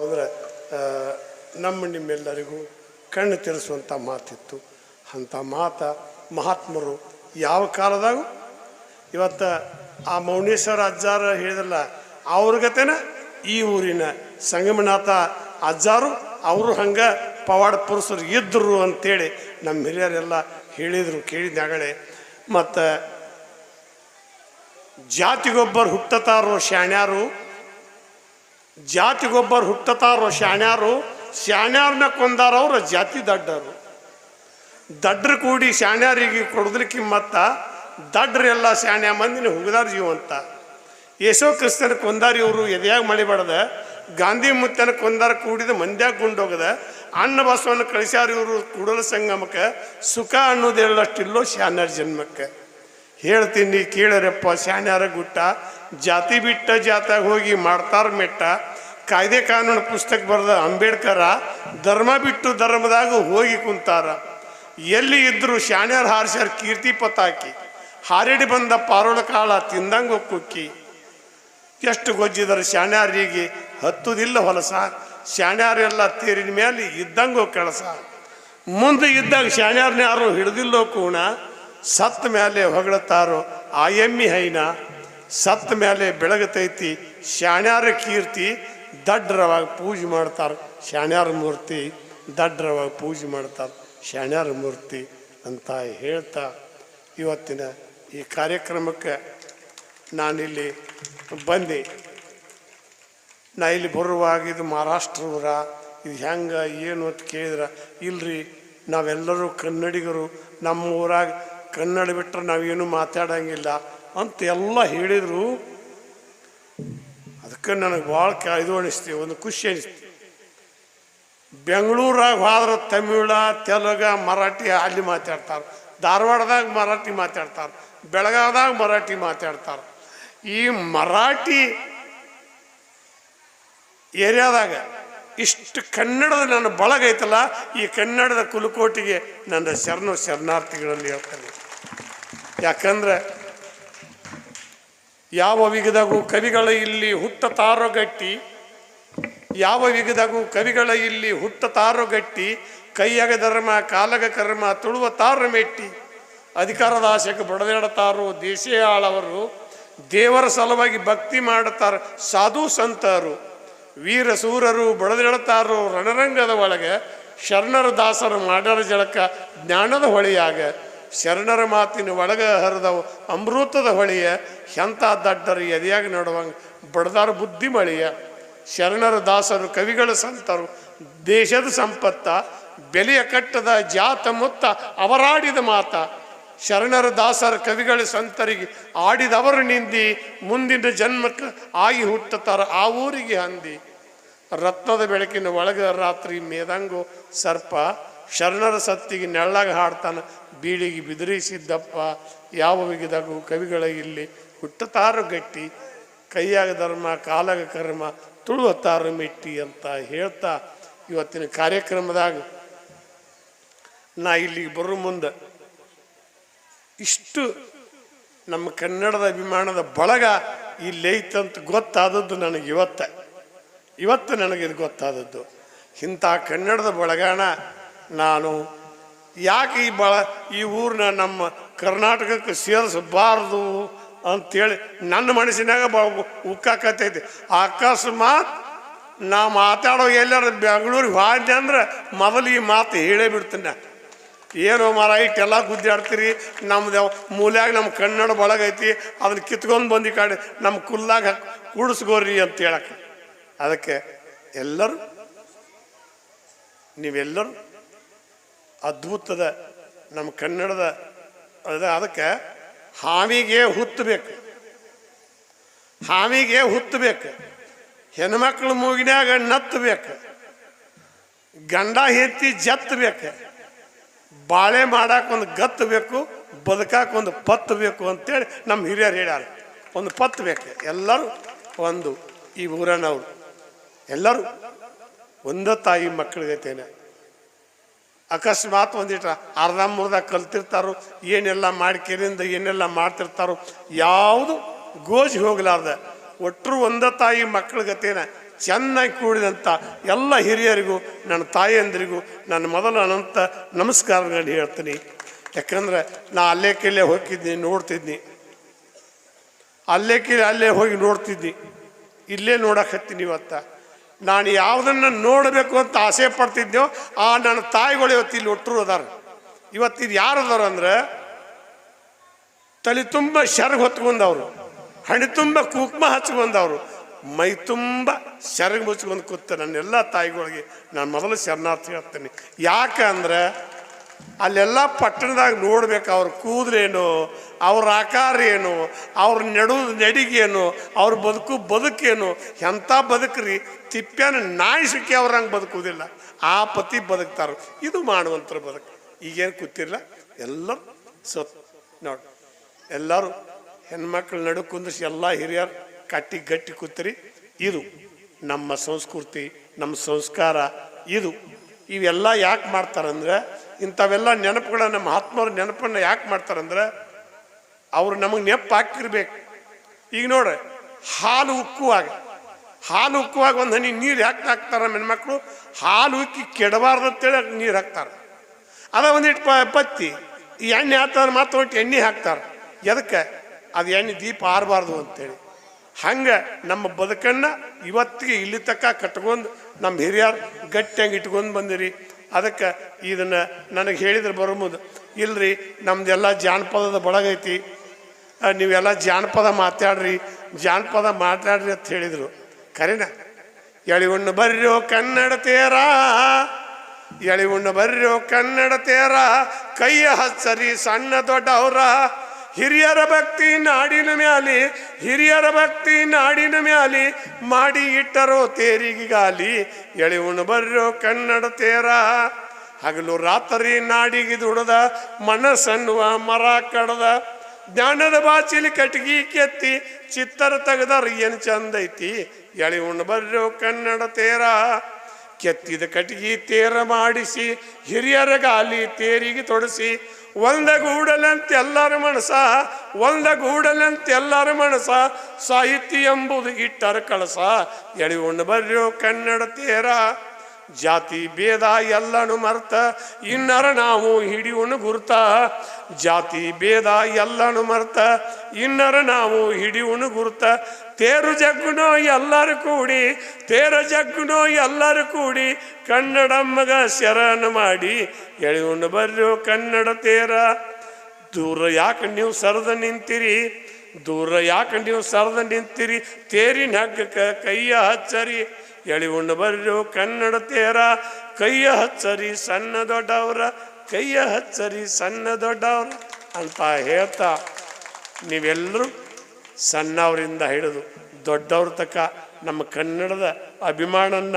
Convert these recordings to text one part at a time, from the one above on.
ಅಂದರೆ ನಮ್ಮ ನಿಮ್ಮೆಲ್ಲರಿಗೂ ಕಣ್ಣು ತೆರೆಸುವಂಥ ಮಾತಿತ್ತು. ಅಂಥ ಮಾತ ಮಹಾತ್ಮರು ಯಾವ ಕಾಲದಾಗೂ, ಇವತ್ತು ಆ ಮೌನೇಶ್ವರ ಅಜ್ಜಾರ ಹೇಳಿದ್ರಲ್ಲ, ಅವ್ರ ಗತೆನ ಈ ಊರಿನ ಸಂಗಮನಾಥ ಅಜ್ಜಾರು, ಅವರು ಹಂಗೆ ಪವಾಡ ಪುರುಷರು ಇದ್ದರು ಅಂತೇಳಿ ನಮ್ಮ ಹಿರಿಯರೆಲ್ಲ ಹೇಳಿದರು ಕೇಳಿದಾಗಲೇ ಮತ್ತು ಜಾತಿಗೊಬ್ಬರು ಹುಟ್ಟತಾರೋ ಶಾಣ್ಯಾರು ಜಾತಿಗೊಬ್ಬರು ಹುಟ್ಟತಾರೋ ಶಾಣ್ಯಾರು ಶಾಣ್ಯಾರನ್ನ ಕೊಂದಾರವ್ರ ಜಾತಿ ದಡ್ಡರು. ದಡ್ರ ಕೂಡಿ ಶಾಣ್ಯಾರಿಗೆ ಕೊಡದ್ಲಿಕ್ಕೆ ಮತ್ತ ದಡ್ರೆಲ್ಲ ಶಾಣ್ಯ ಮಂದಿನ ಹುಗದಾರ ಜೀವಂತ. ಯೇಸೋ ಕ್ರಿಸ್ತನ ಕೊಂದಾರಿ ಇವರು ಎದೆಯಾಗಿ ಮಳಿಬಾರ್ದ ಗಾಂಧಿ ಮುತ್ತನ ಕೊಂದಾರ ಕೂಡಿದ ಮಂದ್ಯಾಗ ಗುಂಡೋಗದ, ಅನ್ನ ಬಸವನ ಕಳಿಸ್ಯಾರ ಇವರು ಕೂಡಲ ಸಂಗಮಕ್ಕೆ, ಸುಖ ಅನ್ನೋದೇಳಷ್ಟಿಲ್ಲೋ ಶಾಣ್ಯಾರ ಜನ್ಮಕ್ಕೆ. ಹೇಳ್ತೀನಿ ಕೇಳರಪ್ಪ, ಶಾಣ್ಯಾರ ಗುಟ್ಟ, ಜಾತಿ ಬಿಟ್ಟ ಜಾತಾಗ ಹೋಗಿ ಮಾಡ್ತಾರ ಮೆಟ್ಟ. ಕಾಯ್ದೆ ಕಾನೂನು ಪುಸ್ತಕ ಬರೆದ ಅಂಬೇಡ್ಕರ ಧರ್ಮ ಬಿಟ್ಟು ಧರ್ಮದಾಗ ಹೋಗಿ ಕುಂತಾರ. ಎಲ್ಲಿ ಇದ್ರು ಶಾಣ್ಯಾರ ಹಾರಿಸ್ಯಾರ ಕೀರ್ತಿ ಪತಾಕಿ ಹಾರಿಡಿ ಬಂದ ಪಾರೋಳ ಕಾಳ ತಿಂದಂಗ ಕುಕ್ಕಿ ಎಷ್ಟು ಗೊಜ್ಜಿದರು ಶಾಣ್ಯಾರಿಗೆ, ಹತ್ತುದಿಲ್ಲ ಹೊಲಸ. ಶಾಣ್ಯಾರೆಲ್ಲ ತೇರಿನ ಮೇಲೆ ಇದ್ದಂಗೋ ಕೆಲಸ ಮುಂದೆ ಇದ್ದಾಗ ಶಾಣ್ಯಾರನ್ನ ಯಾರು ಹಿಡಿದಿಲ್ಲೋ ಕೂಣ. ಸತ್ತ ಮೇಲೆ ಆ ಎಮ್ಮಿ ಹೈನ, ಸತ್ತ ಮೇಲೆ ಬೆಳಗತೈತಿ, ಶಾಣ್ಯಾರ ಕೀರ್ತಿ, ದಡ್ರವಾಗಿ ಪೂಜೆ ಮಾಡ್ತಾರೆ. ಶಾಣ್ಯಾರ ಮೂರ್ತಿ, ದಡ್ರವಾಗಿ ಪೂಜೆ ಮಾಡ್ತಾರೆ. ಶಾಣ್ಯಾರ ಮೂರ್ತಿ ಅಂತ ಹೇಳ್ತಾ ಇವತ್ತಿನ ಈ ಕಾರ್ಯಕ್ರಮಕ್ಕೆ ನಾನಿಲ್ಲಿ ಬಂದೆ. ನಾ ಇಲ್ಲಿ ಬರುವಾಗ ಇದು ಮಹಾರಾಷ್ಟ್ರವರ ಇದು ಹೆಂಗೆ, ಏನು ಅಂತ ಕೇಳಿದ್ರೆ, ಇಲ್ರಿ, ನಾವೆಲ್ಲರೂ ಕನ್ನಡಿಗರು ನಮ್ಮ ಊರಾಗ ಕನ್ನಡ ಬಿಟ್ಟರೆ ನಾವೇನು ಮಾತಾಡಂಗಿಲ್ಲ ಅಂತ ಎಲ್ಲ ಹೇಳಿದರು. ಅದಕ್ಕೆ ನನಗೆ ಭಾಳ ಕ ಇದು ಅನಿಸ್ತೀವಿ ಒಂದು ಖುಷಿ ಅನಿಸ್ತೀವಿ ಬೆಂಗಳೂರಾಗ ಹೋದ್ರೆ ತಮಿಳ, ತೆಲುಗ, ಮರಾಠಿ ಅಲ್ಲಿ ಮಾತಾಡ್ತಾರೆ. ಧಾರವಾಡದಾಗ ಮರಾಠಿ ಮಾತಾಡ್ತಾರೆ, ಬೆಳಗಾವ್ದಾಗ ಮರಾಠಿ ಮಾತಾಡ್ತಾರೆ. ಈ ಮರಾಠಿ ಏರಿಯಾದಾಗ ಇಷ್ಟು ಕನ್ನಡದ ನನ್ನ ಬಳಗೈತಲ್ಲ, ಈ ಕನ್ನಡದ ಕುಲಕೋಟಿಗೆ ನನ್ನ ಶರಣು ಶರಣಾರ್ಥಿಗಳಲ್ಲಿ ಹೇಳ್ತಾರೆ ಯಾಕಂದ್ರೆ ಯಾವ ವಿಗದಾಗೂ ಕವಿಗಳ ಇಲ್ಲಿ ಹುಟ್ಟತಾರೋ ಗಟ್ಟಿ ಯಾವ ವಿಗದಾಗೂ ಕವಿಗಳ ಇಲ್ಲಿ ಹುಟ್ಟ ಗಟ್ಟಿ ಕೈಯಾಗ ಧರ್ಮ, ಕಾಲಗ ಕರ್ಮ, ತುಳುವ ತಾರ ಮೆಟ್ಟಿ, ಅಧಿಕಾರದ ಆಶೆಗೆ ಬಡದೇಡತಾರು ದೇಶೀಯ ಆಳವರು, ದೇವರ ಸಲುವಾಗಿ ಭಕ್ತಿ ಮಾಡುತ್ತಾರೆ ಸಾಧು ಸಂತರು, ವೀರ ಸೂರರು ರಣರಂಗದ ಒಳಗೆ ಶರಣರ ದಾಸರು ಮಾಡರ ಜಳಕ ಜ್ಞಾನದ ಹೊಳೆಯಾಗ. ಶರಣರ ಮಾತಿನ ಒಳಗ ಹರಿದವು. ಅಮೃತದ ಹೊಳೆಯ, ಎಂಥ ದಡ್ಡರು ಎದೆಯಾಗಿ ನೋಡುವಂಗೆ, ಬಡದಾರ ಬುದ್ಧಿ ಮಳೆಯ ಶರಣರ ದಾಸರು ಕವಿಗಳ ಸಂತರು, ದೇಶದ ಸಂಪತ್ತ, ಬೆಲೆಯ ಕಟ್ಟದ ಜಾತ ಮುತ್ತ ಅವರಾಡಿದ ಮಾತ, ಶರಣರ ದಾಸರ ಕವಿಗಳ ಸಂತರಿಗೆ ಆಡಿದವರು ನಿಂದಿ, ಮುಂದಿನ ಜನ್ಮಕ್ಕೆ ಆಗಿ ಹುಟ್ಟುತ್ತಾರ ಆ ಊರಿಗೆ ಹಂದಿ. ರತ್ನದ ಬೆಳಕಿನ ಒಳಗ ರಾತ್ರಿ ಮೇದಂಗು ಸರ್ಪ, ಶರಣರ ಸತ್ತಿಗೆ ನೆಳ್ಳಾಗ ಹಾಡ್ತಾನ ಬೀಳಿಗೆ ಬಿದಿರಿಸಿದ್ದಪ್ಪ, ಯಾವ ವಿಗಿದಾಗೂ ಕವಿಗಳ ಇಲ್ಲಿ ಹುಟ್ಟತಾರು ಗಟ್ಟಿ, ಕೈಯಾಗ ಧರ್ಮ, ಕಾಲಾಗ ಕರ್ಮ, ತುಳುವತ್ತಾರು ಮೆಟ್ಟಿ ಅಂತ ಹೇಳ್ತಾ ಇವತ್ತಿನ ಕಾರ್ಯಕ್ರಮದಾಗ ನಾ ಇಲ್ಲಿಗೆ ಬರೋ ಮುಂದೆ ಇಷ್ಟು ನಮ್ಮ ಕನ್ನಡದ ಅಭಿಮಾನದ ಬಳಗ ಇಲ್ಲೈತಂತ ಗೊತ್ತಾದದ್ದು ನನಗೆ ಇವತ್ತ. ಇವತ್ತು ನನಗೆ ಇದು ಗೊತ್ತಾದದ್ದು. ಇಂಥ ಕನ್ನಡದ ಬಳಗಾಣ ನಾನು ಯಾಕೆ ಈ ಬಳ ಈ ಊರನ್ನ ನಮ್ಮ ಕರ್ನಾಟಕಕ್ಕೆ ಸೇರಿಸಬಾರ್ದು ಅಂಥೇಳಿ ನನ್ನ ಮನಸ್ಸಿನಾಗ ಬ ಉಕ್ಕಾಕತ್ತೈತಿ. ಅಕಸ್ಮಾತ್ ನಾ ಮಾತಾಡೋ ಎಲ್ಲಾರ ಬೆಂಗಳೂರಿಗೆ ಹೋಗಿದ್ದೆ ಅಂದ್ರೆ ಮೊದಲು ಈ ಮಾತು ಹೇಳೇ ಬಿಡ್ತೀನಿ. ಏನೋ ಮರ ಇಟ್ಟೆಲ್ಲ ಗುದ್ದಾಡ್ತೀರಿ? ನಮ್ದು ಮೂಲ್ಯಾಗ ನಮ್ಮ ಕನ್ನಡ ಬಳಗೈತಿ, ಅದನ್ನ ಕಿತ್ಕೊಂಡು ಬಂದು ಕಡೆ, ನಮ್ಮ ಕುಲ್ಲಾಗ ಕೂಡಿಸ್ಕೋರಿ ಅಂತ ಹೇಳಕ್ಕೆ. ಅದಕ್ಕೆ ಎಲ್ಲರೂ, ನೀವೆಲ್ಲರೂ ಅದ್ಭುತದ ನಮ್ಮ ಕನ್ನಡದ ಅದ, ಅದಕ್ಕೆ ಹಾವಿಗೆ ಹುತ್ತಬೇಕು ಹಾವಿಗೆ ಹುತ್ತಬೇಕು ಹೆಣ್ಮಕ್ಳ ಮೂಗಿನಾಗ ನತ್ತಬೇಕು ಗಂಡ ಹೆತ್ತಿ ಜತ್ತಬೇಕು ಬಾಳೆ ಒಂದು ಗತ್ತು ಬೇಕು ಒಂದು ಪತ್ತು ಬೇಕು ಅಂತೇಳಿ ನಮ್ಮ ಹಿರಿಯರು ಹೇಳ್ಯಾರ. ಒಂದು ಪತ್ತು ಬೇಕು. ಎಲ್ಲರೂ ಒಂದು ಈ ಊರನವರು. ಎಲ್ಲರೂ ಒಂದ ತಾಯಿ ಮಕ್ಕಳಿಗೈತೇನೆ ಅಕಸ್ಮಾತ್ ಒಂದಿಟ್ಟ ಅರ್ಧ ಮುರ್ಧ ಕಲ್ತಿರ್ತಾರೋ, ಏನೆಲ್ಲ ಮಾಡ್ಕೆರಿಂದ ಏನೆಲ್ಲ ಮಾಡ್ತಿರ್ತಾರೋ, ಯಾವುದು ಗೋಜಿ ಹೋಗ್ಲಾರ್ದ. ಒಟ್ಟರು ಒಂದ ತಾಯಿ ಮಕ್ಕಳಿಗತೇನ ಚೆನ್ನಾಗಿ ಕೂಡಿದಂಥ ಎಲ್ಲ ಹಿರಿಯರಿಗೂ ನನ್ನ ತಾಯಿಯಂದ್ರಿಗೂ ನನ್ನ ಮೊದಲು ಅನಂತ ನಮಸ್ಕಾರಗಳನ್ನು ಹೇಳ್ತೀನಿ. ಯಾಕಂದ್ರೆ ನಾ ಅಲ್ಲೇ ಕೆಲ್ಲೇ ಹೋಗಿದ್ನಿ ನೋಡ್ತಿದ್ನಿ. ಅಲ್ಲೇ ಕೇಳಿ ಅಲ್ಲೇ ಹೋಗಿ ನೋಡ್ತಿದ್ನಿ. ಇಲ್ಲೇ ನೋಡಕ್ಕೆ ಹತ್ತೀನಿ ಇವತ್ತ. ನಾನು ಯಾವುದನ್ನು ನೋಡಬೇಕು ಅಂತ ಆಸೆ ಪಡ್ತಿದ್ದೆವು ಆ ನನ್ನ ತಾಯಿಗಳು ಇವತ್ತು ಇಲ್ಲಿ ಒಟ್ಟರು ಅದಾರ. ಇದು ಯಾರು ಅದಾರ ಅಂದ್ರೆ ತಲೆ ತುಂಬ ಶರ್ಗ್ ಹೊತ್ಕೊಂಡವ್ರು ಹಣೆ ತುಂಬ ಕುಕ್ಮ ಹಚ್ಕೊಂಡವ್ರು ಮೈ ತುಂಬ ಶರ್ಗ್ ಮುಚ್ಕೊಂಡು ಕೂತ ನನ್ನೆಲ್ಲ ತಾಯಿಗಳಿಗೆ ನಾನು ಮೊದಲು ಶರಣಾರ್ಥಿ ಹೇಳ್ತೇನೆ ಯಾಕೆ ಅಂದ್ರೆ ಅಲ್ಲೆಲ್ಲ ಪಟ್ಟಣದಾಗ ನೋಡ್ಬೇಕು ಅವ್ರ ಕೂದಲೇನು, ಅವ್ರ ಆಕಾರ ಏನು ಅವ್ರ ನಡು ನಡಿಗೇನು, ಅವ್ರ ಬದುಕು ಬದುಕೇನು ಎಂಥ ಬದುಕ್ರಿ? ತಿಪ್ಪ್ಯಾನ ನಾಯಿ ಸಿಕ್ಕಿ ಅವ್ರ ಹಂಗೆ ಬದುಕುವುದಿಲ್ಲ. ಆ ಪತಿ ಬದುಕ್ತಾರ. ಇದು ಮಾಡುವಂಥರ ಬದುಕು. ಈಗೇನು ಕೂತಿರಲ್ಲ ಎಲ್ಲರೂ ಸತ್ ನೋಡಿ, ಎಲ್ಲರೂ ಹೆಣ್ಮಕ್ಳು ನಡು ಕುಂದಿಸಿ ಎಲ್ಲ ಹಿರಿಯರು ಕಟ್ಟಿ ಗಟ್ಟಿ ಕೂತ್ರಿ. ಇದು ನಮ್ಮ ಸಂಸ್ಕೃತಿ, ನಮ್ಮ ಸಂಸ್ಕಾರ, ಇದು. ಇವೆಲ್ಲ ಯಾಕೆ ಮಾಡ್ತಾರಂದ್ರೆ ಇಂಥವೆಲ್ಲ ನೆನಪುಗಳನ್ನ ಮಹಾತ್ಮರ ನೆನಪನ್ನು ಯಾಕೆ ಮಾಡ್ತಾರಂದ್ರೆ ಅವರು ನಮಗೆ ನೆಪ್ಪು ಹಾಕಿರ್ಬೇಕು ಈಗ ನೋಡ್ರಿ ಹಾಲು ಉಕ್ಕುವಾಗ ಹಾಲು ಉಕ್ಕುವಾಗ ಒಂದು ಹನಿ ನೀರು ಯಾಕೆ ಹಾಕ್ತಾರ ಹೆಣ್ಮಕ್ಳು? ಹಾಲು ಉಕ್ಕಿ ಕೆಡಬಾರ್ದು ಅಂತೇಳಿ ನೀರು ಹಾಕ್ತಾರೆ. ಅದ ಒಂದಿಟ್ಟು ಪತ್ತಿ, ಈ ಎಣ್ಣೆ ಹಾಕ್ತಾರೆ ಮಾತ್ರ ಒಟ್ಟು ಎಣ್ಣೆ ಹಾಕ್ತಾರೆ. ಎದಕ್ಕೆ? ಅದು ಎಣ್ಣೆ ದೀಪ ಆರಬಾರ್ದು ಅಂತೇಳಿ. ಹಂಗೆ ನಮ್ಮ ಬದುಕನ್ನು ಇವತ್ತಿಗೆ ಇಲ್ಲಿ ತಕ್ಕ ಕಟ್ಕೊಂಡು ನಮ್ಮ ಹಿರಿಯರು ಗಟ್ಟಿಯಾಗಿ ಇಟ್ಕೊಂಡು ಬಂದಿರಿ. ಅದಕ್ಕೆ ಇದನ್ನು ನನಗೆ ಹೇಳಿದ್ರೆ ಬರಬಹುದು. ಇಲ್ರಿ ನಮ್ದೆಲ್ಲ ಜಾನಪದದ ಬಳಗೈತಿ ನೀವೆಲ್ಲ ಜಾನಪದ ಮಾತಾಡ್ರಿ ಜಾನಪದ ಮಾತಾಡ್ರಿ ಅಂತ ಹೇಳಿದರು. ಕರೆನ? ಎಳಿಗುಣ್ಣು ಬರ್ರೋ ಕನ್ನಡ ತೇರ ಎಳಿಗುಣ್ಣು ಬರ್ರೋ ಕನ್ನಡ ತೇರ, ಕೈಯ ಹಚ್ಚರಿ ಸಣ್ಣ ದೊಡ್ಡವರ ಹಿರಿಯರ ಭಕ್ತಿ ನಾಡಿನ ಮ್ಯಾಲಿ, ಹಿರಿಯರ ಭಕ್ತಿ ನಾಡಿನ ಮ್ಯಾಲಿ, ಮಾಡಿ ಇಟ್ಟರೋ ತೇರಿಗಾಲಿ ಎಳಿವುಣು ಬರ್ರೋ ಕನ್ನಡ ತೇರ. ಹಗಲು ರಾತ್ರಿ ನಾಡಿಗೆ ದುಡದ, ಮನಸ್ಸನ್ನುವ ಮರ ಕಡದ, ಜ್ಞಾನದ ಬಾಚಿಲಿ ಕಟ್ಗಿ ಕೆತ್ತಿ, ಚಿತ್ತರ ತೆಗೆದರ್ ಏನು ಚಂದ ಐತಿ ಉಣ್ಣು ಉಣ್ಣ ಬರ್ರೋ ಕನ್ನಡ ತೇರ. ಕೆತ್ತಿದ ಕಟ್ಗಿ ತೇರ ಮಾಡಿಸಿ, ಹಿರಿಯರ ಗಾಲಿ ತೇರಿಗೆ ತೊಡಸಿ ಒಂದಗೂಡಲಂತ ಎಲ್ಲರ ಮನಸ ಎಲ್ಲರ ಮನಸ, ಸಾಹಿತ್ಯ ಎಂಬುದು ಇಟ್ಟರ ಕಳಸ. ಎಳಿ ಬರ್ರೋ ಕನ್ನಡ ತೇರ, ಜಾತಿ ಭೇದ ಎಲ್ಲನು ಮರ್ತ, ಇನ್ನರ ನಾವು ಹಿಡಿಯುಣ ಗುರ್ತ. ಜಾತಿ ಭೇದ ಎಲ್ಲನು ಮರ್ತ, ಇನ್ನರ ನಾವು ಹಿಡಿಯುಣ ಗುರ್ತ. ತೇರು ಜಗ್ಗುನೋ ಎಲ್ಲರೂ ಕೂಡಿ, ತೇರ ಜಗ್ಗುನೋ ಎಲ್ಲರೂ ಕೂಡಿ ಕನ್ನಡಮ್ಮಗ ಶರಣ ಮಾಡಿ ಎಳೆಯುಣ ಬರ್ರಿ ಕನ್ನಡ ತೇರ. ದೂರ ಯಾಕೆ ನೀವು ಸರದ ನಿಂತಿರಿ? ದೂರ ಯಾಕೆ ನೀವು ಸರದ ನಿಂತಿರಿ? ತೇರಿನ ಹಗ್ಗಕ್ಕೆ ಕೈಯ ಹಚ್ಚರಿ ಎಳಿ ಉಣ್ಣ ಬರ್ರು ಕನ್ನಡ ತೇರ. ಕೈಯ ಹಚ್ಚರಿ ಸಣ್ಣ ದೊಡ್ಡವ್ರ, ಕೈಯ ಹಚ್ಚರಿ ಸಣ್ಣ ದೊಡ್ಡವ್ರ ಅಂತ ಹೇಳ್ತಾ ನೀವೆಲ್ಲರೂ ಸಣ್ಣವರಿಂದ ಹಿಡಿದು ದೊಡ್ಡವ್ರ ತಕ್ಕ ನಮ್ಮ ಕನ್ನಡದ ಅಭಿಮಾನನ್ನ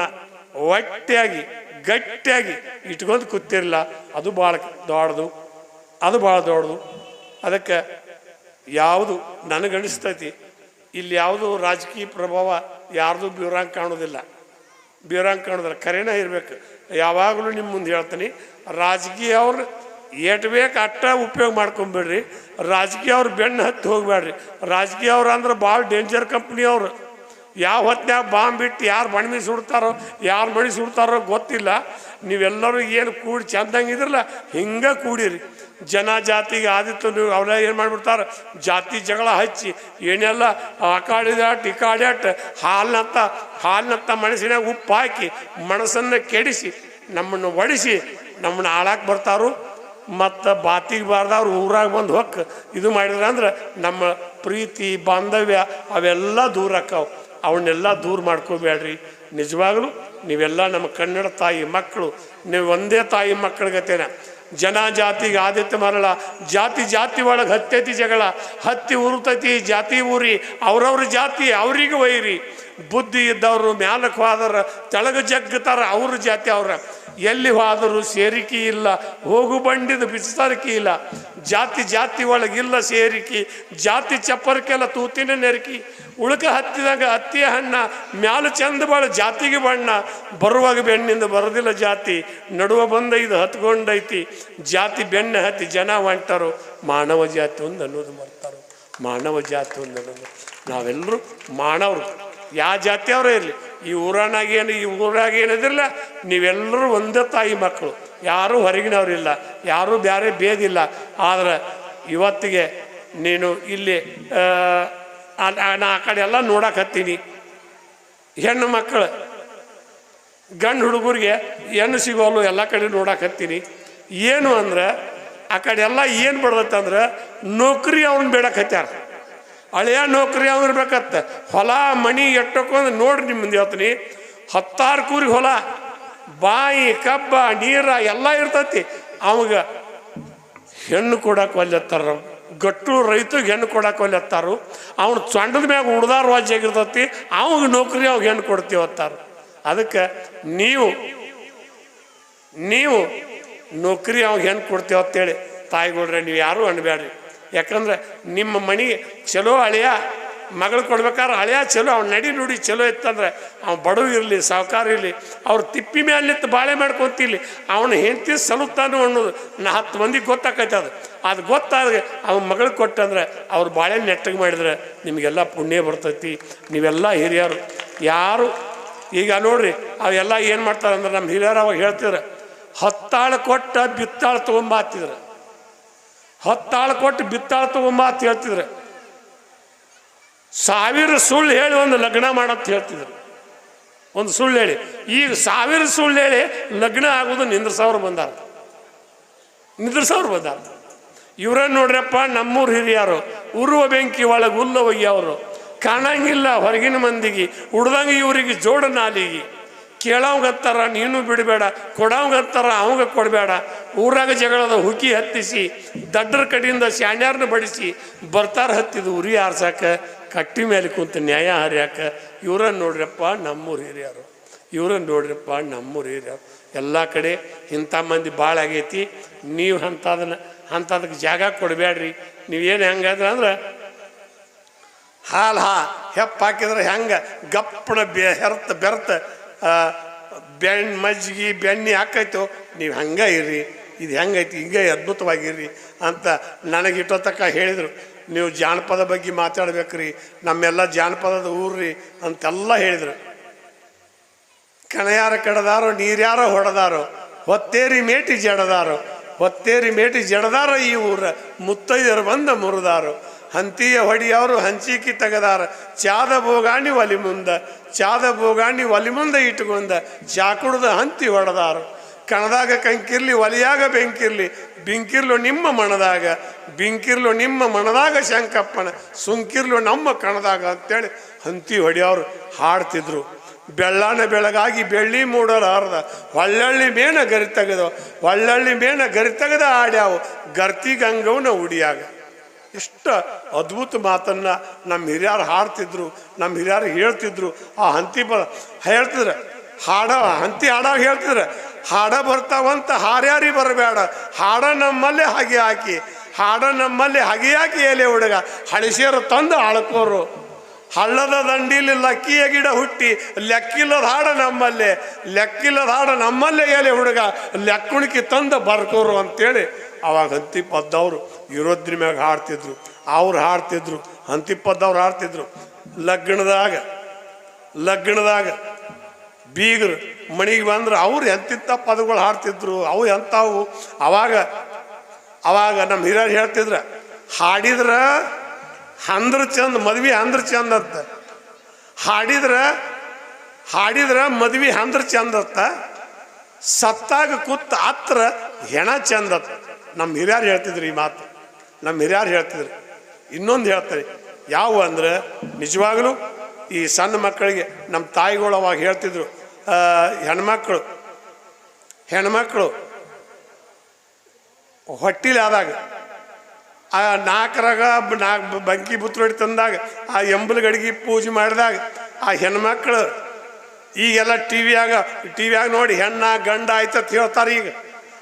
ಒಟ್ಟಿಯಾಗಿ, ಗಟ್ಟಿಯಾಗಿ ಇಟ್ಕೊಂಡು ಕೂತಿರಲ್ಲ ಅದು ಭಾಳ ದೊಡ್ಡದು, ಅದು ಭಾಳ ದೊಡ್ಡದು. ಅದಕ್ಕೆ ಯಾವುದು ನನಗನಿಸ್ತೈತಿ ಇಲ್ಲಿ ಯಾವುದು ರಾಜಕೀಯ ಪ್ರಭಾವ ಯಾರ್ದು ಬ್ಯೂರಾಂಗ್ ಕಾಣೋದಿಲ್ಲ. ಬ್ಯೂರಾಂಗ್ ಕಾಣೋದಿಲ್ಲ. ಕರೆನ ಇರಬೇಕು. ಯಾವಾಗಲೂ ನಿಮ್ಮ ಮುಂದೆ ಹೇಳ್ತೀನಿ, ರಾಜಕೀಯ ಅವ್ರು ಏಟ್ ಬೇಕು ಅಟ್ಟ ಉಪಯೋಗ ಮಾಡ್ಕೊಂಬಿಡ್ರಿ. ರಾಜಕೀಯ ಅವ್ರು ಬೆನ್ನು ಹತ್ತಿ ಹೋಗ್ಬೇಡ್ರಿ ರಾಜಕೀಯ ಅವ್ರು ಅಂದ್ರೆ ಭಾಳ ಡೇಂಜರ್ ಕಂಪ್ನಿ ಅವರು. ಯಾವ ಹೊತ್ನ್ಯಾಗ ಬಾಂಬ್ ಬಿಟ್ಟು ಯಾರು ಬಣ್ಮಿ ಸುಡ್ತಾರೋ ಯಾರು ಮಣಿ ಸುಡ್ತಾರೋ ಗೊತ್ತಿಲ್ಲ. ನೀವೆಲ್ಲರೂ ಏನು ಕೂಡಿ ಚಂದಂಗಿದ್ರಲ್ಲ ಹಿಂಗೆ ಕೂಡಿರಿ. ಜನ ಜಾತಿಗೆ ಆದಿತ್ತು ನೀವು ಅವೆಲ್ಲ ಏನು ಮಾಡಿಬಿಡ್ತಾರೆ? ಜಾತಿ ಜಗಳ ಹಚ್ಚಿ, ಏನೆಲ್ಲ ಆ ಕಾಡಿದಾಟ್ ಈ ಹಾಲಿನತ್ತ ಹಾಲಿನತ್ತ ಮನಸ್ಸಿನಾಗ ಉಪ್ಪು ಹಾಕಿ ಮನಸ್ಸನ್ನು ಕೆಡಿಸಿ, ನಮ್ಮನ್ನು ಒಡಿಸಿ, ನಮ್ಮನ್ನು ಆಳಕ್ಕೆ ಬರ್ತಾರು. ಮತ್ತು ಬಾತಿಗೆ ಬಾರ್ದವ್ರು ಊರಾಗ ಬಂದು ಹೊಕ್ಕ ಇದು ಮಾಡಿದ್ರೆ ಅಂದ್ರೆ ನಮ್ಮ ಪ್ರೀತಿ, ಬಾಂಧವ್ಯ ಅವೆಲ್ಲ ದೂರ ಆಕ್ಕಾವು. ಅವನ್ನೆಲ್ಲ ದೂರ ಮಾಡ್ಕೋಬೇಡ್ರಿ. ನಿಜವಾಗ್ಲೂ ನೀವೆಲ್ಲ ನಮ್ಮ ಕನ್ನಡ ತಾಯಿ ಮಕ್ಕಳು. ನೀವು ಒಂದೇ ತಾಯಿ ಮಕ್ಕಳಿಗತ್ತೇನೆ ಜನ ಜಾತಿಗೆ ಆದಿತ್ಯ ಮರಳ ಜಾತಿ ಜಾತಿ ಒಳಗೆ ಹತ್ತೈತಿ ಜಗಳ. ಹತ್ತಿ ಉರುತೈತಿ, ಜಾತಿ ಊರಿ ಅವ್ರವ್ರ ಜಾತಿ ಅವ್ರಿಗೆ ಒಯ್ಯಿರಿ ಬುದ್ಧಿ ಇದ್ದವರು ಮ್ಯಾಲಕ್ಕೆ ಹೋದ್ರ ತೆಳಗ ಜಗ್ಗತಾರ ಅವ್ರ ಜಾತಿ ಅವ್ರ. ಎಲ್ಲಿ ಹೋದರೂ ಸೇರಿಕೆ ಇಲ್ಲ. ಹೋಗು ಬಂಡಿದ ಬಿಚ್ಚರಿಕೆ ಇಲ್ಲ. ಜಾತಿ ಜಾತಿ ಒಳಗಿಲ್ಲ ಸೇರಿಕೆ. ಜಾತಿ ಚಪ್ಪರಕ್ಕೆಲ್ಲ ತೂತಿನ ನೆರಕಿ. ಉಳುಕ ಹತ್ತಿದಾಗ ಹತ್ತಿಯ ಹಣ್ಣ, ಮ್ಯಾಲ ಚಂದ ಬಾಳ ಜಾತಿಗೆ ಬಣ್ಣ. ಬರುವಾಗ ಬೆಣ್ಣಿಂದ ಬರೋದಿಲ್ಲ ಜಾತಿ. ನಡುವ ಬಂದ ಇದು ಹತ್ಕೊಂಡೈತಿ. ಜಾತಿ ಬೆನ್ನ ಹತ್ತಿ ಜನ ಹೊಂಟಾರು. ಮಾನವ ಜಾತಿ ಒಂದು ಅನ್ನೋದು ಮರ್ತಾರೋ. ಮಾನವ ಜಾತಿ ಒಂದು ಅನ್ನೋದು. ನಾವೆಲ್ಲರೂ ಮಾನವರು. ಯಾವ ಜಾತಿಯವರೇ ಇರಲಿ. ಈ ಊರನಾಗ ಏನು ಈ ಊರಾಗ ಏನಿದಿರಲ್ಲ ನೀವೆಲ್ಲರೂ ಒಂದೇ ತಾಯಿ ಮಕ್ಕಳು. ಯಾರೂ ಹೊರಗಿನವರಿಲ್ಲ, ಯಾರೂ ಬೇರೆ ಭೇದಿಲ್ಲ. ಆದ್ರೆ ಇವತ್ತಿಗೆ ನೀನು ಇಲ್ಲಿ ನಾ ಆ ಕಡೆ ಎಲ್ಲ ನೋಡಕತ್ತೀನಿ ಹೆಣ್ಣು ಮಕ್ಕಳು, ಗಂಡು ಹುಡುಗರಿಗೆ ಹೆಣ್ಣು ಸಿಗೋಲು ಎಲ್ಲ ಕಡೆ ನೋಡಕತ್ತೀನಿ ಏನು ಅಂದ್ರೆ, ಆ ಕಡೆ ಎಲ್ಲ ಏನು ಬಿಡತ್ತಂದ್ರೆ ನೌಕರಿ ಅವ್ರನ್ನ ಬೇಡಕತ್ಯಾರ ಹಳೆಯ ನೌಕರಿ ಇರ್ಬೇಕತ್ತ ಹೊಲ, ಮಣಿ ಎಟ್ಟಕೊಂದು ನೋಡ್ರಿ ನಿಮ್ಮದು ಹೇಳ್ತೀನಿ. ಹತ್ತಾರು ಕೂರಿ ಹೊಲ, ಬಾಯಿ, ಕಬ್ಬ, ನೀರ ಎಲ್ಲ ಇರ್ತತಿ. ಅವಾಗ ಹೆಣ್ಣು ಕೊಡಕ್ಕೆ ಒಲ್ಲೆತ್ತಾರ. ಗಟ್ಟು ರೈತಗೆ ಹೆಣ್ಣು ಕೊಡಕ್ಕೆ ಒಲ್ಲೆತ್ತಾರು. ಅವ್ನು ಚೊಂಡದ ಮ್ಯಾಗ ಉಡ್ದಾರ ವಾಜ್ಯಾಗಿರ್ತೈತಿ ಅವಾಗ ನೌಕರಿ ಅವಾಗ ಹೆಣ್ಣು ಕೊಡ್ತೀವಿ ಅತ್ತಾರ ಅದಕ್ಕೆ ನೀವು ನೀವು ನೌಕರಿ ಅವಾಗ ಹೆಣ್ಣು ಕೊಡ್ತೀವಿ ಅಂತೇಳಿ ತಾಯಿಗಳ್ರೆ, ನೀವು ಯಾರೂ ಅನ್ಬೇಡ್ರಿ ಯಾಕಂದ್ರೆ ನಿಮ್ಮ ಮಣಿ ಚಲೋ ಹಳೆಯ, ಮಗಳು ಕೊಡ್ಬೇಕಾದ್ರೆ ಹಳೆಯ ಚಲೋ, ಅವ್ನ ನಡಿ ನುಡಿ ಚಲೋ ಇತ್ತಂದ್ರೆ ಅವ್ನು ಬಡವ ಇರಲಿ, ಸಾವುಕಾರ ಇರಲಿ, ಅವ್ರ ತಿಪ್ಪಿ ಮೇಲೆ ನಿಂತು ಬಾಳೆ ಮಾಡ್ಕೊತಿರ್ಲಿ ಅವನ ಹೆಂಡತಿ ಸಲುತ್ತಾನು ಅನ್ನೋದು ನಾ ಹತ್ತು ಮಂದಿಗೆ ಗೊತ್ತಾಕೈತೆ ಅದು. ಅದು ಗೊತ್ತಾದ್ರೆ ಅವ್ನ ಮಗಳು ಕೊಟ್ಟಂದ್ರೆ ಅವ್ರು ಬಾಳೆ ನೆಟ್ಟಗೆ ಮಾಡಿದ್ರೆ ನಿಮಗೆಲ್ಲ ಪುಣ್ಯ ಬರ್ತೈತಿ. ನೀವೆಲ್ಲ ಹಿರಿಯರು. ಯಾರು, ಈಗ ನೋಡ್ರಿ, ಅವೆಲ್ಲ ಏನು ಮಾಡ್ತಾರೆ ಅಂದ್ರೆ ನಮ್ಮ ಹಿರಿಯರು ಅವಾಗ ಹೇಳ್ತಿದ್ರು, ಹತ್ತಾಳು ಕೊಟ್ಟ ಬಿತ್ತಾಳು ತೊಗೊಂಬ ಹತ್ತಿದ್ರು ಹತ್ತಾಳು ಕೊಟ್ಟು ಬಿತ್ತಾಳು ತಗೊಂಬ ಅಂತ ಹೇಳ್ತಿದ್ರು. ಸಾವಿರ ಸುಳ್ಳು ಹೇಳಿ ಒಂದು ಲಗ್ನ ಮಾಡಂತ ಹೇಳ್ತಿದ್ರು. ಒಂದು ಸುಳ್ಳು ಹೇಳಿ. ಈಗ ಸಾವಿರ ಸುಳ್ಳು ಹೇಳಿ ಲಗ್ನ ಆಗೋದು ನಿಂದ್ರಸವ್ರು ಬಂದಾರ. ನಿಂದ್ರಸವ್ರು ಬಂದಾರ. ಇವ್ರನ್ನ ನೋಡ್ರಪ್ಪ ನಮ್ಮೂರು ಹಿರಿಯರು, ಉರುವ ಬೆಂಕಿ ಒಳಗೆ ಹುಲ್ಲ ಒಯ್ಯವರು. ಕಾಣಂಗಿಲ್ಲ ಹೊರಗಿನ ಮಂದಿಗೆ, ಉಡ್ದಂಗೆ ಇವರಿಗೆ ಜೋಡ ನಾಲಿಗೆ. ಕೇಳೋಂಗತ್ತಾರ ನೀನು ಬಿಡಬೇಡ, ಕೊಡೋಂಗತ್ತಾರ ಅವಂಗ ಕೊಡಬೇಡ. ಊರಾಗ ಜಗಳದ ಹುಕ್ಕಿ ಹತ್ತಿಸಿ, ದಡ್ಡರ ಕಡೆಯಿಂದ ಶಾಣ್ಯಾರನ್ನ ಬಡಿಸಿ, ಬರ್ತಾರ ಹತ್ತಿದ ಉರಿ ಆರ್ಸಾಕ, ಕಟ್ಟಿ ಮೇಲೆ ಕುಂತ ನ್ಯಾಯ ಹರಿಯಾಕ ಇವ್ರನ್ನ ನೋಡ್ರಪ್ಪ ನಮ್ಮೂರು ಹಿರಿಯರು. ಇವ್ರನ್ನ ನೋಡ್ರಪ್ಪ ನಮ್ಮೂರು ಹಿರಿಯರು. ಎಲ್ಲ ಕಡೆ ಇಂಥ ಮಂದಿ ಭಾಳ ಆಗೈತಿ. ನೀವು ಅಂಥದನ್ನ ಅಂಥದಕ್ಕೆ ಜಾಗ ಕೊಡಬೇಡ್ರಿ ನೀವೇನು ಹೆಂಗಾದ್ರೆ ಅಂದ್ರೆ, ಹಾಲು ಹಾ, ಹೆಪ್ಪ ಹಾಕಿದ್ರೆ ಹೆಂಗೆ ಗಪ್ಪಣ ಬೆ, ಹೆರ್ತ ಬೆರ್ತ ಬೆಣ್ಣೆ ಮಜ್ಜಿಗೆ ಬೆಣ್ಣೆ ಹಾಕೈತೋ, ನೀವು ಹಂಗೆ ಇರ್ರಿ. ಇದು ಹೆಂಗೈತಿ? ಹಿಂಗೆ ಅದ್ಭುತವಾಗಿರ್ರಿ ಅಂತ ನನಗೆ ಇಟ್ಟೋತಕ್ಕ ಹೇಳಿದರು. ನೀವು ಜಾನಪದ ಬಗ್ಗೆ ಮಾತಾಡ್ಬೇಕ್ರಿ. ನಮ್ಮೆಲ್ಲ ಜಾನಪದದ ಊರ್ರಿ ಅಂತೆಲ್ಲ ಹೇಳಿದರು. ಕಣಯಾರ ಕಡದಾರೋ, ನೀರ್ಯಾರ ಹೊಡೆದಾರೋ, ಹೊತ್ತೇರಿ ಮೇಟಿ ಜಡದಾರೋ, ಹೊತ್ತೇರಿ ಮೇಟಿ ಜಡದಾರ ಈ ಊರ ಮುತ್ತೈದರು ಬಂದ ಮುರಿದಾರು. ಹಂತಿಯ ಹೊಡಿಯವರು ಹಂಚಿಕಿ ತೆಗದಾರ. ಚಾದ ಬೋಗಾಣಿ ಒಲಿ ಮುಂದ ಚಾದ ಬೋಗಾಣಿ ಒಲಿ ಮುಂದೆ ಇಟ್ಟುಕೊಂಡ ಚಾಕುಡ್ದ ಹಂತಿ ಹೊಡೆದಾರು. ಕಣದಾಗ ಕಂಕಿರ್ಲಿ, ಒಲಿಯಾಗ ಬೆಂಕಿರ್ಲಿ, ಬಿಂಕಿರ್ಲು ನಿಮ್ಮ ಮಣದಾಗ ಬಿಂಕಿರ್ಲು ನಿಮ್ಮ ಮಣದಾಗ ಶಂಕಪ್ಪನ, ಸುಂಕಿರ್ಲು ನಮ್ಮ ಕಣದಾಗ ಅಂತೇಳಿ ಹಂತಿ ಹೊಡಿಯವರು, ಹಾಡ್ತಿದ್ರು. ಬೆಳ್ಳಾನ ಬೆಳಗಾಗಿ ಬೆಳ್ಳಿ ಮೂಡರ ಹರ್ದ ಒಳ್ಳಳ್ಳಿ ಮೇನ ಗರಿ ತೆಗೆದು ಒಳ್ಳಳ್ಳಿ ಮೇನ ಗರಿ ತೆಗೆದ ಆಡ್ಯಾವು, ಗರ್ತಿ ಗಂಗವನ ಉಡಿಯಾಗ. ಎಷ್ಟು ಅದ್ಭುತ ಮಾತನ್ನ ನಮ್ಮ ಹಿರಿಯರು ಹಾಡ್ತಿದ್ರು, ನಮ್ಮ ಹಿರಿಯರು ಹೇಳ್ತಿದ್ರು, ಆ ಹಂತಿ ಬ ಹೇಳ್ತಿದ್ರು ಹಾಡ, ಹಂತಿ ಹಾಡ ಹೇಳ್ತಿದ್ರು. ಹಾಡ ಬರ್ತಾವಂತ ಹಾರ್ಯಾರಿ ಬರಬೇಡ. ಹಾಡ ನಮ್ಮಲ್ಲೇ ಹಾಗೆ ಹಾಕಿ, ಹಾಡ ನಮ್ಮಲ್ಲಿ ಹಾಗೆ ಹಾಕಿ ಎಲೆ ಹುಡುಗ. ಹಳಿಸಿಯರು ತಂದು ಆಳ್ಕೋರು. ಹಳ್ಳದ ದಂಡಿಲಿ ಲಕ್ಕಿಯ ಗಿಡ ಹುಟ್ಟಿ, ಲೆಕ್ಕಿಲ್ಲದ ಹಾಡ ನಮ್ಮಲ್ಲೇ, ಲೆಕ್ಕಿಲ್ಲದ ಹಾಡ ನಮ್ಮಲ್ಲೇ ಎಲೆ ಹುಡುಗ. ಲೆಕ್ಕುಣಿಕೆ ತಂದು ಬರ್ಕೋರು ಅಂತೇಳಿ ಅವಾಗ ಹಂತಿಪ್ಪದ್ದವ್ರು ಇರೋದ್ರ ಮ್ಯಾಗ ಹಾಡ್ತಿದ್ರು. ಅವ್ರು ಹಾಡ್ತಿದ್ರು ಹಂತಿಪ್ಪದ್ದವ್ರು ಹಾಡ್ತಿದ್ರು. ಲಗ್ನದಾಗ ಲಗ್ನದಾಗ ಬೀಗರು ಮಣಿಗೆ ಬಂದ್ರೆ ಅವ್ರು ಎಂತಿಂಥ ಪದಗಳು ಹಾಡ್ತಿದ್ರು, ಅವು ಎಂಥವು. ಅವಾಗ ಅವಾಗ ನಮ್ಮ ಹಿರಿಯರು ಹೇಳ್ತಿದ್ರ, ಹಾಡಿದ್ರ ಅಂದ್ರ ಚಂದ, ಮದ್ವಿ ಅಂದ್ರ ಚಂದ ಅಂತ. ಹಾಡಿದ್ರ ಹಾಡಿದ್ರ ಮದ್ವಿ ಅಂದ್ರ ಚಂದ ಅಂತ. ಸತ್ತಾಗ ಕೂತ್ ಹತ್ರ ಹೆಣ ಚಂದ ನಮ್ಮ ಹಿರಿಯರು ಹೇಳ್ತಿದ್ರು ಈ ಮಾತು. ನಮ್ಮ ಹಿರಿಯರು ಹೇಳ್ತಿದ್ರು. ಇನ್ನೊಂದು ಹೇಳ್ತಾರೆ, ಯಾವ ಅಂದ್ರೆ ನಿಜವಾಗ್ಲೂ ಈ ಸಣ್ಣ ಮಕ್ಕಳಿಗೆ ನಮ್ಮ ತಾಯಿಗಳು ಅವಾಗ ಹೇಳ್ತಿದ್ರು ಹೆಣ್ಮಕ್ಳು ಹೆಣ್ಮಕ್ಳು ಹೊಟ್ಟಿಲಿ ಆದಾಗ ಆ ನಾಲ್ಕರಾಗ ನಾಲ್ಕು ಬಂಕಿ ಬುತ್ತರೊಡಿ ತಂದಾಗ, ಆ ಎಂಬಲ್ ಗಡಿಗೆ ಪೂಜೆ ಮಾಡಿದಾಗ, ಆ ಹೆಣ್ಮಕ್ಳು ಈಗೆಲ್ಲ ಟಿ ವಿಯಾಗ ಟಿ ವಿಯಾಗ ನೋಡಿ ಹೆಣ್ಣ, ಗಂಡ ಆಯ್ತಂತ ಹೇಳ್ತಾರೆ ಈಗ.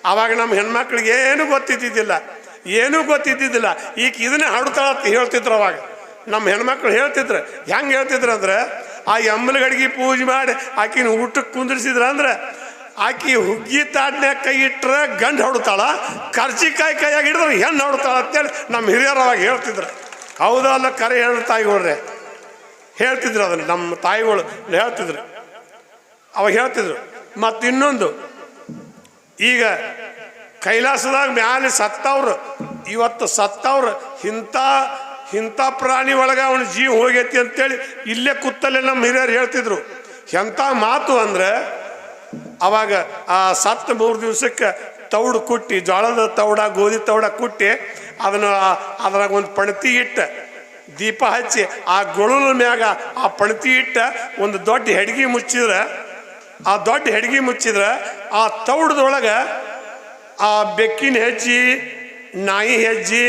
ಆವಾಗ ನಮ್ಮ ಹೆಣ್ಮಕ್ಳಿಗೆ ಏನೂ ಗೊತ್ತಿದ್ದಿದ್ದಿಲ್ಲ ಏನೂ ಗೊತ್ತಿದ್ದಿದ್ದಿಲ್ಲ. ಈಗ ಇದನ್ನೇ ಅಂತ ಹೇಳ್ತಿದ್ರು ಅವಾಗ. ನಮ್ಮ ಹೆಣ್ಮಕ್ಳು ಹೇಳ್ತಿದ್ರು. ಹೆಂಗೆ ಹೇಳ್ತಿದ್ರು ಅಂದ್ರೆ, ಆ ಎಂಬಲ್ ಗಡಿಗೆ ಪೂಜೆ ಮಾಡಿ ಆಕಿನ ಊಟಕ್ಕೆ ಕುಂದಿರ್ಸಿದ್ರ ಅಂದ್ರೆ, ಆಕಿ ಹುಗ್ಗಿ ತಾಡ್ನ್ಯಾಗ ಕೈ ಇಟ್ರೆ ಗಂಡು ಹೊಡ್ತಾಳ, ಕರ್ಜಿಕಾಯಿ ಕೈಯಾಗಿ ಹಿಡಿದ್ರೆ ಹೆಣ್ಣು ಹೊಡ್ತಾಳ ಅಂತೇಳಿ ನಮ್ಮ ಹಿರಿಯರು ಅವಾಗ ಹೇಳ್ತಿದ್ರು. ಹೌದಲ್ಲ ಕರೆ ಹೇಳ ತಾಯಿಗಳ್ರೆ? ಹೇಳ್ತಿದ್ರು ಅದನ್ನು, ನಮ್ಮ ತಾಯಿಗಳು ಹೇಳ್ತಿದ್ರು. ಅವಾಗ ಹೇಳ್ತಿದ್ರು. ಮತ್ತು ಇನ್ನೊಂದು, ಈಗ ಕೈಲಾಸದಾಗ ಮ್ಯಾಲೆ ಸತ್ತವ್ರು, ಇವತ್ತು ಸತ್ತವ್ರು, ಇಂಥ ಇಂಥ ಪ್ರಾಣಿ ಒಳಗೆ ಅವನ ಜೀವ ಹೋಗೈತಿ ಅಂತೇಳಿ ಇಲ್ಲೇ ಕುತ್ತಲ್ಲೇ ನಮ್ಮ ಹಿರಿಯರು ಹೇಳ್ತಿದ್ರು. ಎಂಥ ಮಾತು ಅಂದ್ರೆ ಅವಾಗ ಆ ಸತ್ತ ಮೂರು ದಿವಸಕ್ಕೆ ತೌಡು ಕುಟ್ಟಿ ಜೋಳದ ತೌಡ, ಗೋಧಿ ತೌಡ ಕುಟ್ಟಿ, ಅದನ್ನು ಅದ್ರಾಗ ಒಂದು ಪಣತಿ ಇಟ್ಟ, ದೀಪ ಹಚ್ಚಿ ಆ ಗೊಳಲ ಮ್ಯಾಗ ಆ ಪಣತಿ ಇಟ್ಟ, ಒಂದು ದೊಡ್ಡ ಹೆಡ್ಗಿ ಮುಚ್ಚಿದ್ರೆ. ಆ ದೊಡ್ಡ ಹೆಡ್ಗಿ ಮುಚ್ಚಿದ್ರೆ, ಆ ತೌಡದೊಳಗೆ ಆ ಬೆಕ್ಕಿನ ಹೆಜ್ಜಿ, ನಾಯಿ ಹೆಜ್ಜಿ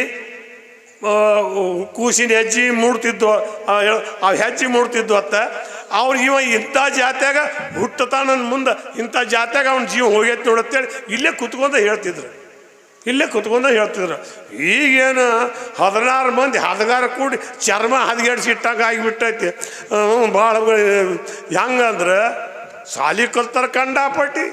ಕೂಸಿನ ಹೆಜ್ಜೆ ಮೂಡ್ತಿದ್ದು ಆ ಹೆಜ್ಜೆ ಮೂಡ್ತಿದ್ದು ಅತ್ತ. ಅವ್ರು ಇವ ಇಂಥ ಜಾತ್ಯಾಗ ಹುಟ್ಟತಾನ ಮುಂದೆ ಇಂಥ ಜಾತ್ಯಾಗ ಅವ್ನ ಜೀವ ಹೋಗೈತೆ ನೋಡತ್ತೇಳಿ ಇಲ್ಲೇ ಕುತ್ಕೊಂಡ ಹೇಳ್ತಿದ್ರು. ಇಲ್ಲೇ ಕುತ್ಕೊಂಡ ಹೇಳ್ತಿದ್ರು. ಈಗೇನು ಹದಿನಾರು ಮಂದಿ, ಹದಗಾರ ಕೂಡಿ ಚರ್ಮ ಹದಗೆಡ್ಸಿ ಇಟ್ಟಾಗ ಆಗಿಬಿಟ್ಟೈತಿ. ಭಾಳ ಹೆಂಗಂದ್ರೆ ಸಾಲಿ ಕಲ್ತಾರ ಕಂಡಾಪಟ್ಟಿ.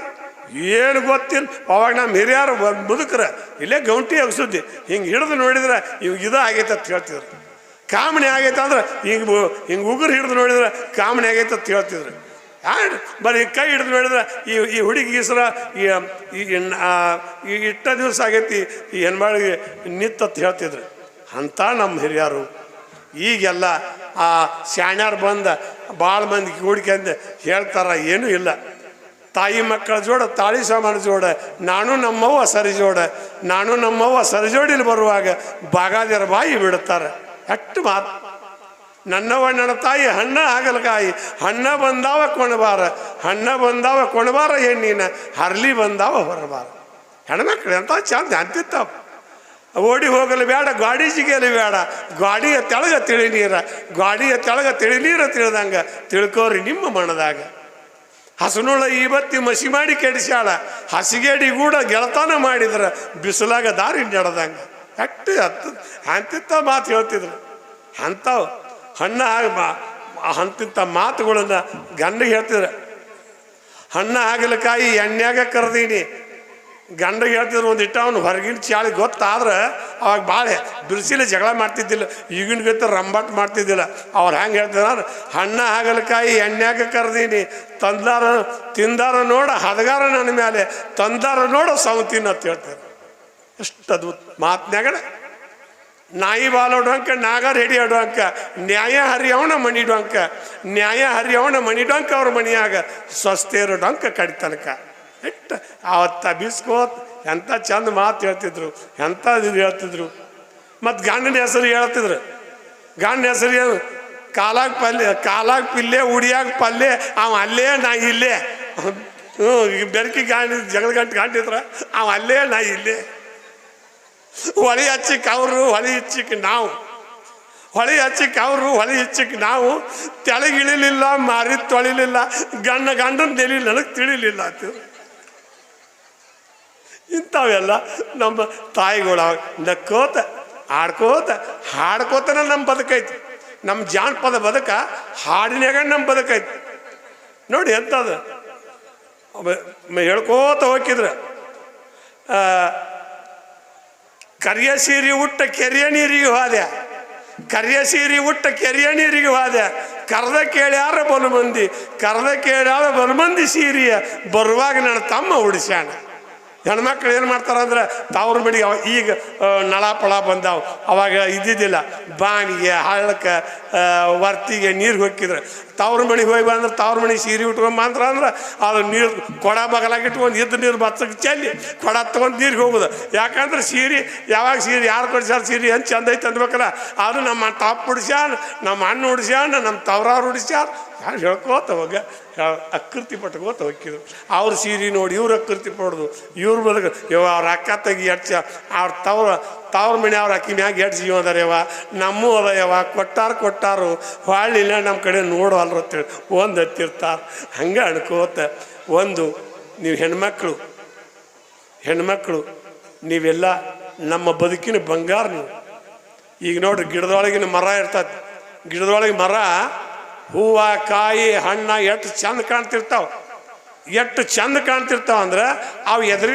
ಏನು ಗೊತ್ತಿಲ್ಲ. ಅವಾಗ ನಮ್ಮ ಹಿರಿಯರು ಮುದುಕ್ರ ಇಲ್ಲೇ ಗೌಂಟಿ ಅಗ್ಸುದ್ದಿ ಹಿಂಗೆ ಹಿಡಿದು ನೋಡಿದ್ರೆ ಇವಾಗ ಇದು ಆಗೈತೆ ಅಂತ ಹೇಳ್ತಿದ್ರು. ಕಾಮಣಿ ಆಗೈತೆ ಅಂದ್ರೆ ಹಿಂಗೆ ಹಿಂಗೆ ಉಗುರು ಹಿಡಿದು ನೋಡಿದ್ರೆ ಕಾಮಣಿ ಆಗೈತೆ ಅಂತ ಹೇಳ್ತಿದ್ರು. ಆ್ಯಂಡ್ ಬರೀ ಕೈ ಹಿಡಿದು ನೋಡಿದ್ರೆ ಈ ಈ ಹುಡುಗಿ ಹೆಸರ ಈ ಇಟ್ಟ ದಿವಸ ಆಗೈತಿ, ಈ ಹೆಣ್ಮಾಳಿಗೆ ನಿತ್ತಂತ ಹೇಳ್ತಿದ್ರು. ಅಂತ ನಮ್ಮ ಹಿರಿಯರು. ಈಗೆಲ್ಲ ಆ ಶಾಣ್ಯಾರು ಬಂದ ಭಾಳ ಮಂದಿ ಕೂಡ್ಕೊಂಡು ಹೇಳ್ತಾರ, ಏನೂ ಇಲ್ಲ. ತಾಯಿ ಮಕ್ಕಳ ಜೋಡ, ತಾಳಿ ಸಾಮಾನು ಜೋಡ, ನಾನು ನಮ್ಮವ್ವ ಸರಿ ಜೋಡ, ನಾನು ನಮ್ಮವ್ವ ಸರಿ ಜೋಡಿಲಿ ಬರುವಾಗ ಬಾಗಾದಿರ ಬಾಯಿ ಬಿಡುತ್ತಾರೆ ಅಷ್ಟು ಮಾತು. ನನ್ನವ್ವ, ನನ್ನ ತಾಯಿ, ಹಣ್ಣ ಹಾಗಲಕಾಯಿ ಹಣ್ಣ ಬಂದಾವ ಕೊಣಬಾರ, ಹಣ್ಣ ಬಂದಾವ ಕೊಣಬಾರ ಹೆಣ್ಣಿನ ಹರ್ಲಿ ಬಂದಾವ ಹೊರಬಾರ. ಹೆಣ್ಮಕ್ಳು ಎಂತ ಚಂದ ಅಂತಿತ್ತಾವ ಓಡಿ ಹೋಗಲು ಬೇಡ, ಗಾಡಿ ಜಿಗಲು ಬೇಡ, ಗಾಡಿಯ ತೆಳಗ ತಿಳಿ ನೀರ, ಗಾಡಿಯ ತೆಳಗ ತಿಳಿ ನೀರ ತಿಳಿದಂಗ ತಿಳ್ಕೋರಿ ನಿಮ್ಮ ಮನದಾಗ. ಹಸನುಳ ಇವತ್ತಿ ಮಸಿ ಮಾಡಿ ಕೆಡಿಸ್ಯಾಳ. ಹಸಿಗೇಡಿ ಕೂಡ ಗೆಳತನ ಮಾಡಿದ್ರ ಬಿಸಿಲಾಗ ದಾರಿ ನಡೆದಂಗ. ಅಟ್ಟ ಹತ್ತ ಅಂತಿಂಥ ಮಾತು ಹೇಳ್ತಿದ್ರು. ಅಂಥವು ಹಣ್ಣ ಅಂತಿಂಥ ಮಾತುಗಳನ್ನ ಗಂಡಿಗೆ ಹೇಳ್ತಿದ್ರು. ಹಣ್ಣ ಆಗಲಕಾಯಿ ಎಣ್ಣೆಗ ಕರ್ದೀನಿ. ಗಂಡಗೆ ಹೇಳ್ತಿದ್ರು ಒಂದು ಇಟ್ಟ ಅವ್ನು ಹೊರಗಿನ ಚಾಳಿ ಗೊತ್ತಾದ್ರೆ ಅವಾಗ ಭಾಳ ಬಿರ್ಸಿಲೆ ಜಗಳ ಮಾಡ್ತಿದ್ದಿಲ್ಲ. ಈಗಿನ ಗೊತ್ತ ರಂಬಾಟ್ ಮಾಡ್ತಿದ್ದಿಲ್ಲ. ಅವ್ರು ಹೆಂಗೆ ಹೇಳ್ತಾರೆ ಹಣ್ಣ ಹಾಗಲಕಾಯಿ ಎಣ್ಣೆಯಾಗ ಕರೆದೀನಿ. ತಂದಾರ ತಿಂದಾರ ನೋಡ, ಹದಗಾರ ನನ್ನ ಮೇಲೆ ತಂದಾರ ನೋಡ ಸೌತಿನ ಅಂತ ಹೇಳ್ತಾರೆ ಎಷ್ಟು ಅದ್ಭುತ. ಮಾತ್ನ್ಯಾಗಣ ನಾಯಿ ಬಾಲೋಡುವಂಕ ನಾಗ ರೆಡಿ ಆಡುವಂಕ ನ್ಯಾಯ ಹರಿಯವನ ಮಣಿಡೋಂಕ ನ್ಯಾಯ ಹರಿಯವನ ಮಣಿಡೋಂಕ ಅವ್ರ ಮನಿಯಾಗ ಸ್ವಸ್ಥೇರು ಡೊಂಕ ಕಡಿತನಕ. ಎಟ್ಟು ಅವತ್ತ ಬಿಸ್ಕೋತ್ ಎಂಥ ಚಂದ ಮಾತು ಹೇಳ್ತಿದ್ರು ಇದು ಹೇಳ್ತಿದ್ರು. ಮತ್ತು ಗಂಡನ ಹೆಸರು ಹೇಳ್ತಿದ್ರು. ಗಂಡನ ಹೆಸರು ಏನು? ಕಾಲಾಗ ಪಲ್ಯ, ಕಾಲಾಗ ಪಿಲ್ಲೆ, ಉಡಿಯಾಗ ಪಲ್ಯ ಅವ ಅಲ್ಲೇ ನಾ ಇಲ್ಲೇ. ಹ್ಞೂ ಬೆರಕಿ ಗಾಂಡಿ, ಜಗಳ ಗಂಟು ಗಾಂಡಿದ್ರ, ಅವ ಅಲ್ಲೇ ನಾ ಇಲ್ಲೇ. ಹೊಳಿ ಹಚ್ಚಿಕ್ ಅವರು ಹೊಳಿ ಹಚ್ಚಿಕ್ ನಾವು. ಹೊಳಿ ಹಚ್ಚಿಕ್ ಅವರು ಹೊಳಿ ಹಚ್ಚಿಕ್ ನಾವು. ತೆಳಗಿಳಿಲಿಲ್ಲ, ಮಾರಿ ತೊಳಿಲಿಲ್ಲ, ಗಂಡ ಗಂಡನ ನೆಲಿ ನನಗೆ ತಿಳಿಲಿಲ್ಲ ಅಂತ ಇಂಥವೆಲ್ಲ ನಮ್ಮ ತಾಯಿಗಳು ನಕ್ಕೋತ, ಆಡ್ಕೋತ, ಹಾಡ್ಕೋತನ ನಮ್ಮ ಬದುಕೈತಿ. ನಮ್ಮ ಜಾನಪದ ಬದುಕ ಹಾಡಿನಾಗ ನಮ್ಮ ಬದುಕೈತಿ. ನೋಡಿ ಮ- ಹೇಳ್ಕೋತ ಹೋಗಿದ್ರೆ ಕರಿಯ ಸೀರೆ ಉಟ್ಟ ಕೆರೆಯ ನೀರಿಗೆ ಹೋದೆ. ಕರಿಯ ಸೀರೆ ಉಟ್ಟ ಕೆರೆಯ ನೀರಿಗೆ ಹೋದೆ. ಕರ್ದ ಕೇಳ್ಯಾರ ಬಲು ಮಂದಿ ಕರ್ದ ಕೇಳ್ಯಾರ ಬಲು ಮಂದಿ ಸೀರಿಯ ಬರುವಾಗ ನನ್ನ ತಮ್ಮ ಉಡಿಸ್ಯಾಣ ಹೆಣ್ಮಕ್ಳು ಏನು ಮಾಡ್ತಾರ ಅಂದ್ರೆ ತಾವ್ರ ಬಿಡಿ, ಅವ- ಈಗ ನಳ ಪಳ ಬಂದಾವ. ಅವಾಗ ಇದ್ದಿದ್ದಿಲ್ಲ. ಬಾಣಿಗೆ ಹಳ್ಳಕ್ಕೆ ವರ್ತಿಗೆ ನೀರು ಹೊಕ್ಕಿದ್ರೆ. ತವ್ರ ಮಣಿ ಹೋಗಿ ಬಂದ್ರೆ ತವ್ರ ಮಣಿ ಸೀರೆ ಉಟ್ಕೊಂಡ್ ಬಂದ್ರ ಅಂದ್ರೆ ಅದು ನೀರು ಕೊಡ ಇಟ್ಕೊಂಡು ಇದ್ದ ನೀರು ಬತ್ತಕ್ಕೆ ಚೆಲ್ಲಿ ಕೊಡ ತೊಗೊಂಡು ನೀರಿಗೆ ಹೋಗುದು. ಯಾಕಂದ್ರೆ ಸೀರೆ ಯಾವಾಗ ಸೀರೆ ಯಾರು ಕೊಡಿಸ್ಯಾರ ಸೀರೆ ಅಂತ ಚಂದ ಐತೆ ಅಂದ್ಬೇಕಲ್ಲ, ಅದು ನಮ್ಮ ತಾಪ್ ಉಡಿಸ್ಯಾನ, ನಮ್ಮ ಅಣ್ಣ ಉಡಿಸ್ಯಾನ, ನಮ್ಮ ತವ್ರವ್ರು ಉಡಿಸ್ಯಾರ. ಯಾರು ಹೇಳ್ಕೋತ ಹೋಗ ಅಕೃತಿ ಪಟ್ಕೋತ ಹೋಗಿದ್ರು ಅವ್ರ ಸೀರೆ ನೋಡಿ ಇವ್ರು ಅಕೃತಿ ಪಡೋದು, ಇವ್ರ ಬದುಕು ಇವ ಅವ್ರ ಅಕ್ಕ ತೆಗಿ ಅಚ್ಚ ಅವ್ರ ತವ್ರ ತವ್ರ ಮನೆ ಅವ್ರ ಅಕ್ಕಿ ಮ್ಯಾಗ ಎಡ್ ಜೀವ ಅದಾರ್ಯವ ನಮ್ಮೂ ಅದಯವ ಕೊಟ್ಟಾರು ಕೊಟ್ಟಾರ. ಹೊಳ್ಳಿಲ್ಲ ನಮ್ಮ ಕಡೆ ನೋಡವಲ್ರು ಅಂತೇಳಿ ಒಂದು ಹತ್ತಿರ್ತಾರ. ಹಂಗೆ ಅನ್ಕೋತ ಒಂದು, ನೀವು ಹೆಣ್ಮಕ್ಳು. ಹೆಣ್ಮಕ್ಳು, ನೀವೆಲ್ಲ ನಮ್ಮ ಬದುಕಿನ ಬಂಗಾರ ನೀವು. ಈಗ ನೋಡ್ರಿ, ಗಿಡದೊಳಗಿನ ಮರ ಇರ್ತದೆ ಗಿಡದೊಳಗೆ ಮರ ಹೂವು, ಕಾಯಿ, ಹಣ್ಣ ಎಷ್ಟು ಚಂದ ಕಾಣ್ತಿರ್ತಾವ. ಎಷ್ಟು ಚಂದ ಕಾಣ್ತಿರ್ತಾವ ಅಂದ್ರೆ ಅವು ಎದುರು